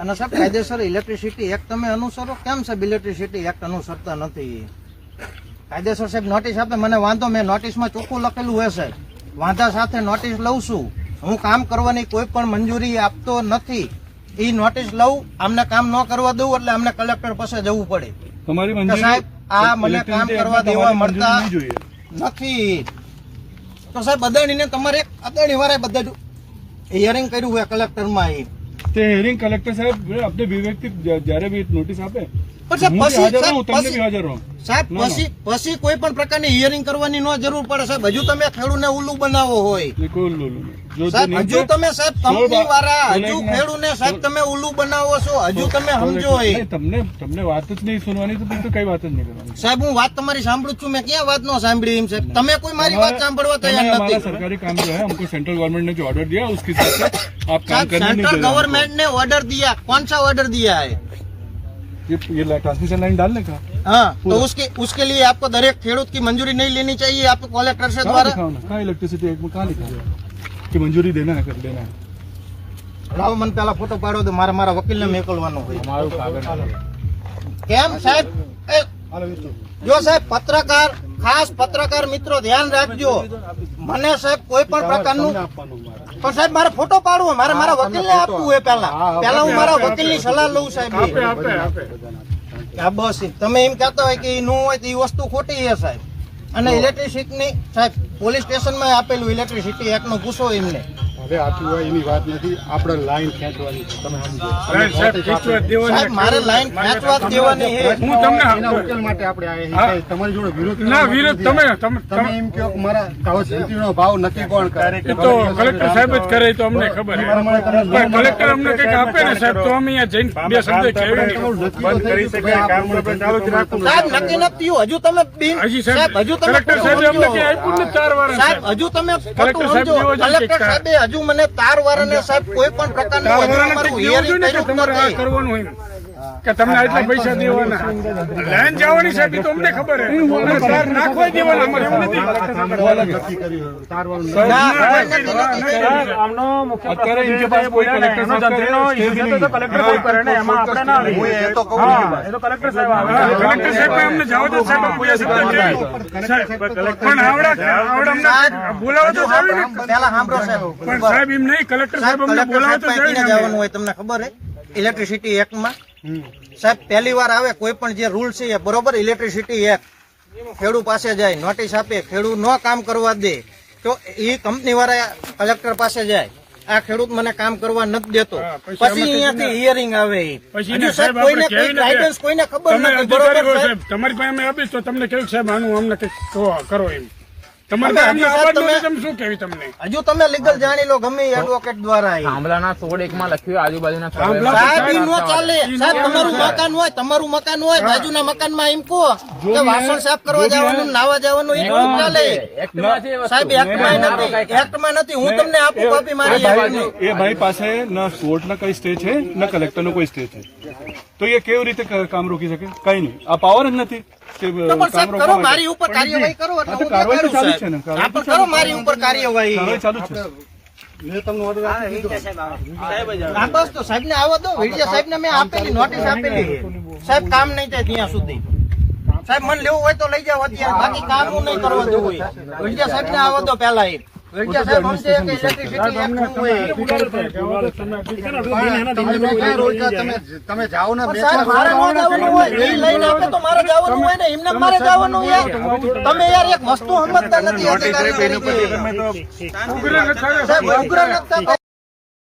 અને સાહેબ કાયદેસર ઇલેક્ટ્રિસિટી એક્ટ તમે અનુસરો? કેમ સાહેબ ઇલેક્ટ્રિસિટી એક્ટ અનુસરતા નથી? કાયદેસર સાહેબ નોટિસ આપે? મને વાંધો મેં નોટિસમાં ચોખ્ખું લખેલું હશે સાહેબ. વાંધા સાથે નોટિસ લઉં છું. હું કામ કરવાની કોઈ પણ મંજૂરી આપતો નથી. એ નોટિસ લઉં અમને કામ ન કરવા દઉં એટલે અમને કલેક્ટર પાસે જવું પડે. તમારી સાહેબ આ મને કામ કરવા દેવા મળતા જોઈએ. નથી. તો સાહેબ, અદાણીને તમારે એક અદાણી વાળા બધા જ હિયરિંગ કર્યું હોય કલેક્ટરમાં એ. તે હિયરિંગ કલેક્ટર સાહેબ આપણે વિવેકથી જ્યારે બી નોટિસ આપે સાહેબ બી પછી હાજર રહું તમને સાહેબ બી પછી- હાજર રહું સાહેબ ના, ના. પછી પછી કોઈ પણ પ્રકારની હિયરિંગ કરવાની નો જરૂર પડે સાહેબ હજુ તમે ખેડૂને ઉલ્લુ બનાવો હોય એ કોઈ લોલું નહીં. જો જે સાહેબ નીચે- હજુ તમે સાહેબ કંપની વાળા હજુ સોળ- ખેડૂને સાહેબ તમે ઉલ્લુ બનાવો છો હજુ તમે સમજો એ નહીં, તમને તમને વાત જ નહીં સુનવાની તો પછી તો કઈ વાત જ નહીં કરવાની સાહેબ હું વાત તમારી સાંભળું જ છું મેં ક્યાં વાત નો સાંભળી એમ સાહેબ તમે કોઈ મારી વાત સાંભળવા हमारा તૈયાર हमारा નથી सरकारी काम जो है हमको सेंट्रल गवर्नमेंट ने जो ऑर्डर दिया उसके हिसाब से आप काम साहब करने नहीं दे सेंट्रल रहे गवर्नमेंट ने ऑर्डर दिया कौन सा ऑर्डर दिया है हमको। ये ये ट्रांसमिशन लाइन डालने का हाँ तो उसके उसके लिए आपको दरेक खेडूत की मंजूरी नहीं लेनी चाहिए आपको कलेक्टर से कहाँ द्वारा लिखा होना कहाँ इलेक्ट्रिसिटी एक्ट में कहाँ लिखा है कि मंजूरी देना है कर देना है લાવો મને પેલા ફોટો પાડો તો મારે મારા વકીલને મોકલવાનો હોય કેમ સાહેબ એ, જો સાહેબ પત્રકાર ખાસ પત્રકાર મિત્રો ધ્યાન રાખજો. મને સાહેબ કોઈ પણ પ્રકારનું પણ સાહેબ મારે ફોટો પાડવો. મારે મારા વકીલને આપવું હોય પેલા પેલા હું મારા વકીલની સલાહ લઉં સાહેબ. બસ તમે એમ કહેતા હોય કે એ ન હોય તો એ વસ્તુ ખોટી છે સાહેબ. અને ઇલેક્ટ્રિસિટીની સાહેબ પોલીસ સ્ટેશનમાં આપેલું ઇલેક્ટ્રિસિટી એકનો ગુસ્સો એમને. હવે આટલું હોય એની વાત નથી. આપણે લાઈન ખેંચવાની છે. તમે સમજો. મારે લાઈન ખેંચવા દેવાની હું તમને ઉકેલ માટે આપણે આયા તમારી જોડે વિરોધ ના વિરોધ તમે તમે તમે એમ કહો કે મારા કાગળ જંત્રીનો ભાવ નક્કી કોણ કરે? તો કલેક્ટર સાહેબ જ કરે તો અમને ખબર પણ કલેક્ટર અમને કંઈક આપે ને સાહેબ તો અમે અહીંયા જઈને બે શબ્દ કહેવી. હજુ તમે હજી સાહેબ સાહેબ હજુ તમે કલેક્ટર સાહેબ અમને સમજો. આપ્યું જ ચાર વાર સાહેબ. હજુ તમે કલેક્ટર સાહેબ સમજો. હજુ મને તાર વાળાને સાહેબ કોઈ પણ પ્રકારનું ને કે કર્યું તમારે નથી. કે તમને આટલા પૈસા દેવાના લાઈન જવાની સાહેબ તો અમને ખબર તાર નાખવા દેવાના અમારે એવું નથી કલેક્ટર સાહેબ અમને જવાનું હોય તમને ખબર હે ઇલેક્ટ્રિસિટી એક્ટમાં સાહેબ પહેલી વાર આવે કોઈ પણ જે રૂલ છે એ બરોબર? ઇલેક્ટ્રિસિટી એક્ટ ખેડૂત પાસે જાય નોટિસ આપે ખેડૂત ન કામ કરવા દે તો એ કંપની વાળા કલેક્ટર પાસે જાય. આ ખેડૂત મને કામ કરવા નથી દેતો. પછી અહીંયાથી હિયરિંગ આવે. કોઈને કે કોઈને ખબર નથી. બરોબર તમારી પાસે અમે આપીશ તો તમને કેવું સાહેબ આનું અમને કરો એમ. હજુ તમે લીગલ જાણી લો ગમે એડવોકેટ દ્વારા થાંભલાના સોળ એકમાં લખ્યું આજુબાજુના થાંભલા સાહેબ ઈ નો સ્થળે ચાલે. સાહેબ તમારું મકાન હોય તમારું મકાન હોય બાજુના મકાનમાં એમ કહો કે વાસણ સાફ કરવા જવાનું નાવા જવાનું ઈ ચાલે. એક્ટમાં છે એ વસ્તુ. સાહેબ એક્ટમાં નથી. નથી. હું તમને આપું કોપી મારી એ ભાઈ પાસે ન કોર્ટના કઈ સ્ટે છે? કલેક્ટર નો કોઈ સ્ટે છે? તો એ કેવી રીતે કામ રોકી શકે? કઈ નહીં. આ પાવર જ નથી. તો સાહેબ કરો મારી ઉપર કાર્યવાહી કરો એટલે હા, તો હું કાર્યવાહી તો દેખાડું ચાલુ જ છે ને, સાહેબ. હા, કાર્યવાહી તો પણ કરો મારી ઉપર કાર્યવાહી. કાર્યવાહી ચાલુ છે. મેં તમને ઓર્ડર આપી દીધો. બસ તો સાહેબ ને આવવા દો વિજય સાહેબ ને મેં આપેલી નોટિસ આપેલી. સાહેબ કામ નહીં થાય ત્યાં સુધી. સાહેબ મને લેવું હોય તો લઈ જાઓ અત્યારે બાકી કામ હું નહીં કરવા દેવું હોય. વિજય સાહેબ ને આવો દો પેલા એ. તમે તમે તમે જાઓ ને બે સાહેબ મારે ન જવાનું હોય એ લઈને આપે તો મારે જવાનું હોય ને એમને મારે જવાનું યાર તમે યાર એક વસ્તુ સમજતા નથી ઉગ્ર નથી